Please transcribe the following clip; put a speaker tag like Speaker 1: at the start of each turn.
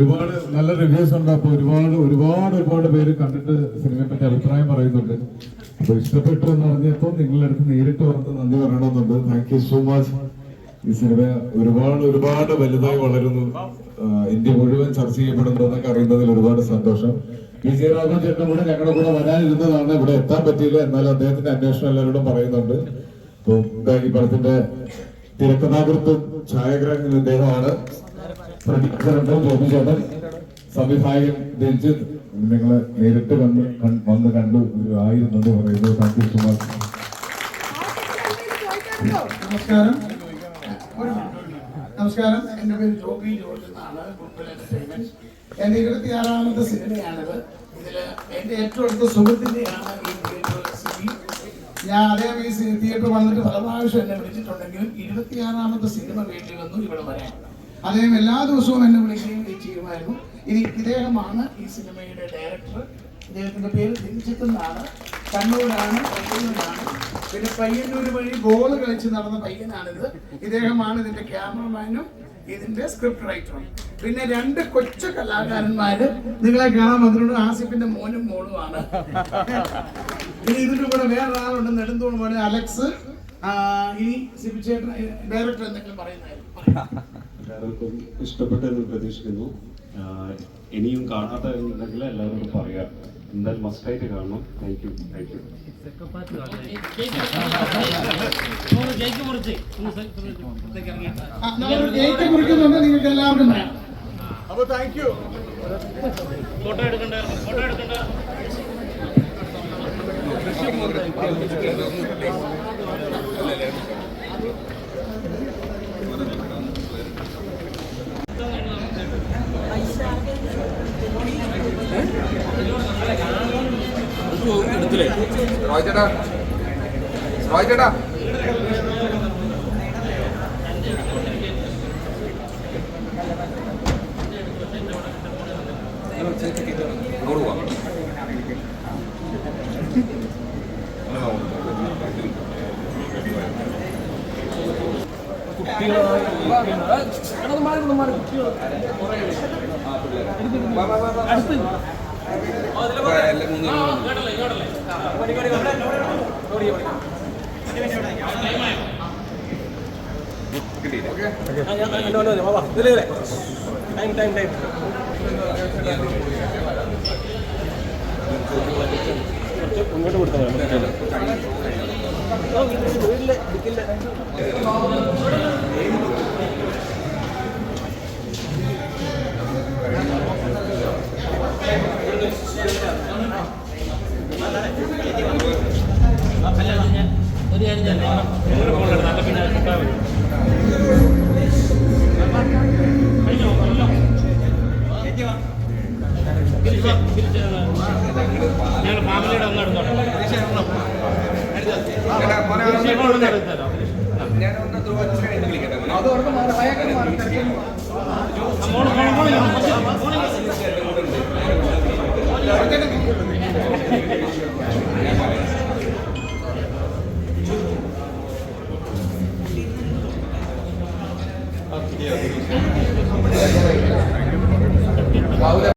Speaker 1: ഒരുപാട് നല്ല റിവ്യൂസ് ഉണ്ട്. അപ്പൊ ഒരുപാട് ഒരുപാട് ഒരുപാട് പേര് കണ്ടിട്ട് സിനിമയെ പറ്റി അഭിപ്രായം പറയുന്നുണ്ട്. അപ്പൊ ഇഷ്ടപ്പെട്ടു എന്ന് പറഞ്ഞപ്പോ നിങ്ങളുടെ അടുത്ത് നേരിട്ട് വന്ന് നന്ദി പറയണമെന്നുണ്ട്. താങ്ക് യു സോ മച്ച് ഈ സിനിമ ഒരുപാട് ഒരുപാട് വലുതായി വളരുന്നു. ഇന്ത്യ മുഴുവൻ ചർച്ച ചെയ്യപ്പെടുന്നു എന്നൊക്കെ അറിയുന്നതിൽ ഒരുപാട് സന്തോഷം. വിജയരാഘവൻ ചേട്ടൻ കൂടെ ഞങ്ങളുടെ കൂടെ വരാനിരുന്നതാണ്. ഇവിടെ എത്താൻ പറ്റിയില്ല. എന്നാൽ അദ്ദേഹത്തിന്റെ അന്വേഷണം എല്ലാവരോടും പറയുന്നുണ്ട്. അപ്പൊ ഈ പടത്തിന്റെ തിരക്കഥാകൃത്തും ഛായാഗ്രാഹകനും ഇദ്ദേഹമാണ്. പ്രൊഡ്യൂസറുണ്ട് ജോബി ചേട്ടൻ സംവിധായകൻ രഞ്ജിത്ത് നിങ്ങളെ നേരിട്ട് കണ്ട് വന്ന് കണ്ടു. ഒരു ആയിരം നന്ദി പറയുന്നു താങ്ക് യു
Speaker 2: നമസ്കാരം. നമസ്കാരം. എന്റെ പേര് ജോബി ജോർജ് എന്നാണ്. ഗുഡ്വിൽ എന്റർടൈൻമെന്റ് എന്റെ ഇരുപത്തിയാറാമത്തെ സിനിമയാണിത്. ഇതിൽ എന്റെ ഏറ്റവും അടുത്ത സുഹൃത്തിന്റെയാണ് ഈ തിയേറ്റർ സിറ്റി ഞാൻ അതേ ഈ തിയേറ്റർ വന്നിട്ട് പല പ്രാവശ്യം എന്നെ വിളിച്ചിട്ടുണ്ടെങ്കിലും ഇരുപത്തിയാറാമത്തെ സിനിമ വേണ്ടി വന്നു ഇവിടെ വരാൻ. അദ്ദേഹം എല്ലാ ദിവസവും എന്നെ വിളിക്കുകയും ചെയ്യുമായിരുന്നു. ഇനി ഇദ്ദേഹമാണ് ഈ സിനിമയുടെ ഡയറക്ടർ. ഇദ്ദേഹത്തിന്റെ പേര് ദിൽജിത്ത് എന്നാണ്. കണ്ണൂരാണ് കണ്ണൂരാണ് പിന്നെ പയ്യന്നൂർ വഴി ഗോൾ കളിച്ച് നടന്ന പയ്യനാണിത്. ഇദ്ദേഹമാണ് ഇതിന്റെ ക്യാമറമാനും ഇതിന്റെ സ്ക്രിപ്റ്റ് റൈറ്ററും. പിന്നെ രണ്ട് കൊച്ചു കലാകാരന്മാര് നിങ്ങളെ കാണാൻ വന്നിട്ടുണ്ട്. ആസിഫിന്റെ മോനും മോളുമാണ്. പിന്നെ ഇതിന്റെ കൂടെ വേറൊരാളുണ്ട് നെടുന്തോട് പോലെ അലക്സ്. ഇനി സിബിച്ചേട്ടൻ ഡയറക്ടർ എന്തെങ്കിലും പറയുന്നതായിരുന്നു പറയൂ.
Speaker 3: എല്ലാവർക്കും ഇഷ്ടപ്പെട്ടെന്ന് പ്രതീക്ഷിക്കുന്നു. ഇനിയും കാണാത്തവരുണ്ടെങ്കിൽ എല്ലാവരോടും പറയാം. എന്തായാലും മസ്റ്റായിട്ട് കാണണം. താങ്ക് യു താങ്ക് യു
Speaker 4: ജയിക്ക് മുറിച്ച്
Speaker 2: ഫോട്ടോ എടുക്കണ്ട ഫോട്ടോ മുറിക്കുന്നുണ്ട് നിങ്ങൾക്ക് എല്ലാവർക്കും വേണം
Speaker 4: ഫോട്ടോ എടുക്കണ്ട ഫോട്ടോ എടുക്കണ്ട
Speaker 5: ടൈം റോയ്ചേട്ടാ ഇങ്ങോട്ട് പോവാം
Speaker 4: ഒരു ഞങ്ങൾ ഫാമിലിയുടെ
Speaker 5: ഒന്ന്
Speaker 4: എടുത്തോട്ടെ